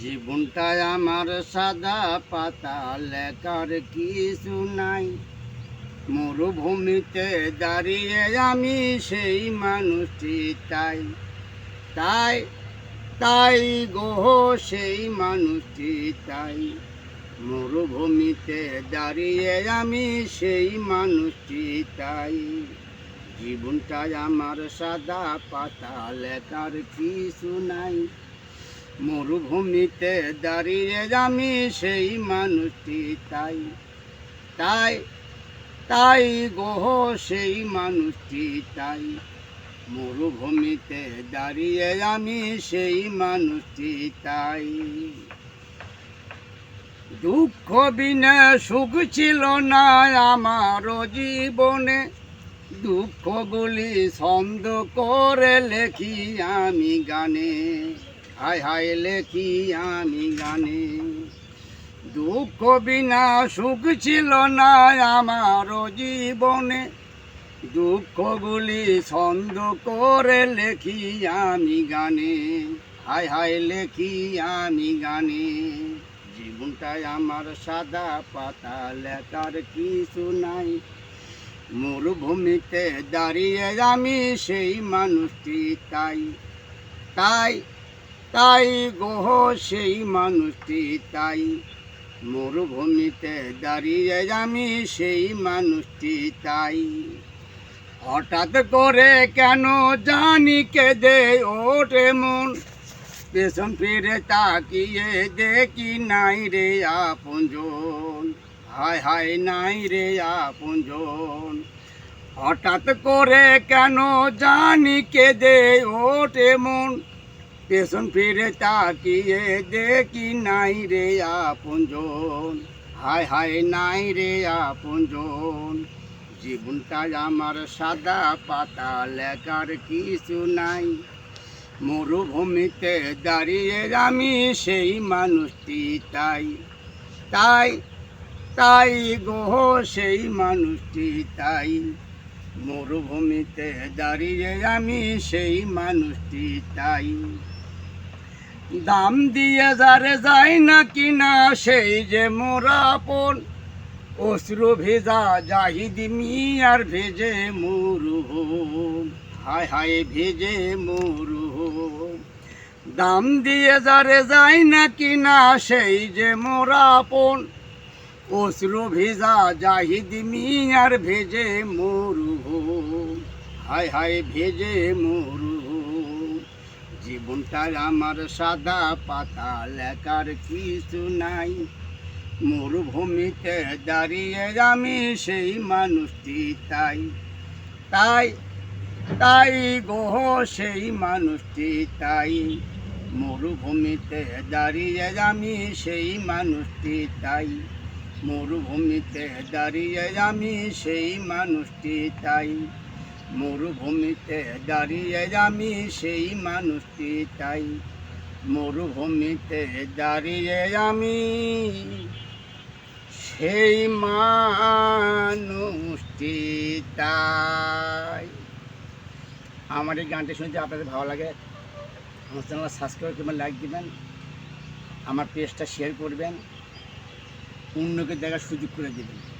জীবনটাই আমার সাদা পাতা, লেখার কিছু নাই। মরুভূমিতে দাঁড়িয়ে আমি সেই মানুষটি, তাই তাই তাই গোহ সেই মানুষটি, তাই। মরুভূমিতে দাঁড়িয়ে আমি সেই মানুষটি, তাই। জীবনটাই আমার সাদা পাতা, লেখার কিছু নাই। মরুভূমিতে দাঁড়িয়ে আমি সেই মানুষটি, তাই তাই তাই গোহ সেই মানুষটি, তাই। মরুভূমিতে দাঁড়িয়ে আমি সেই মানুষটি, তাই। দুঃখ বিনা সুখ ছিল না আমার জীবনে। দুঃখগুলি ছন্দ করে লেখি আমি গানে। হায় হায় লেখি আমি গানে। দুঃখ বিনা সুখ ছিল না আমারও জীবনে। দুঃখগুলি ছন্দ করে লেখি আমি গানে। হায় হায় লেখি আমি গানে। জীবনটাই আমার সাদা পাতা, লেখার কিছু নাই। মরুভূমিতে দাঁড়িয়ে আমি সেই মানুষটি, তাই তাই তাই গোহ সেই মানুষটি, তাই মরুভূমিতে দাঁড়িয়ে আমি সেই মানুষটি, তাই হঠাৎ করে কেন জানি কেঁদে ওঠে মন। পেছন ফিরে তাকিয়ে দেখি নাই রে আপনজন। হায় হায়, নাই রে আপনজন। হঠাৎ করে কেন জানি কেঁদে ওঠে মন। পেছন ফিরে তাকিয়ে দেখি নাই রে আপনজন। হায় হায় নাই রে আপনজন। জীবনটা আমার সাদা পাতা, লেখার কিছু নাই। মরুভূমিতে দাঁড়িয়ে আমি সেই মানুষটি, তাই তাই তাই গোহ সেই মানুষটি, তাই। মরুভূমিতে দাঁড়িয়ে আমি সেই মানুষটি, তাই। দাম দিয়ে যারে যায় না কিনা, সেই যে মোরাপন অশ্রু ভেজা জাহিদ মিয়ার ভেজে মরুভূম। হায় হায় ভেজে মরুভূম। দাম দিয়ে যারে যায় না কিনা, সেই যে মোরাপন অশ্রু ভেজা জাহিদ মিয়ার ভেজে মরুভূম। হায় হায় ভেজে মরুভূম। জীবনটা আমার সাদা পাতা, লেখার কিছু নাই। মরুভূমিতে দাঁড়িয়ে আমি সেই মানুষটি তাই। তাই তাই গোহ সেই মানুষটি তাই। মরুভূমিতে দাঁড়িয়ে আমি সেই মানুষটি তাই। মরুভূমিতে দাঁড়িয়ে আমি সেই মানুষটি তাই। মরুভূমিতে দাঁড়িয়ে আমি সেই মানুষটি তাই। মরুভূমিতে দাঁড়িয়ে আমি সেই মানুষটি তাই। আমার এই গানটি শুনতে আপনাদের ভালো লাগে, আমার চ্যানেল সাবস্ক্রাইব করবেন লাইক দিবেন, আমার পেজটা শেয়ার করবেন, অন্যকে দেখার সুযোগ করে দেবেন।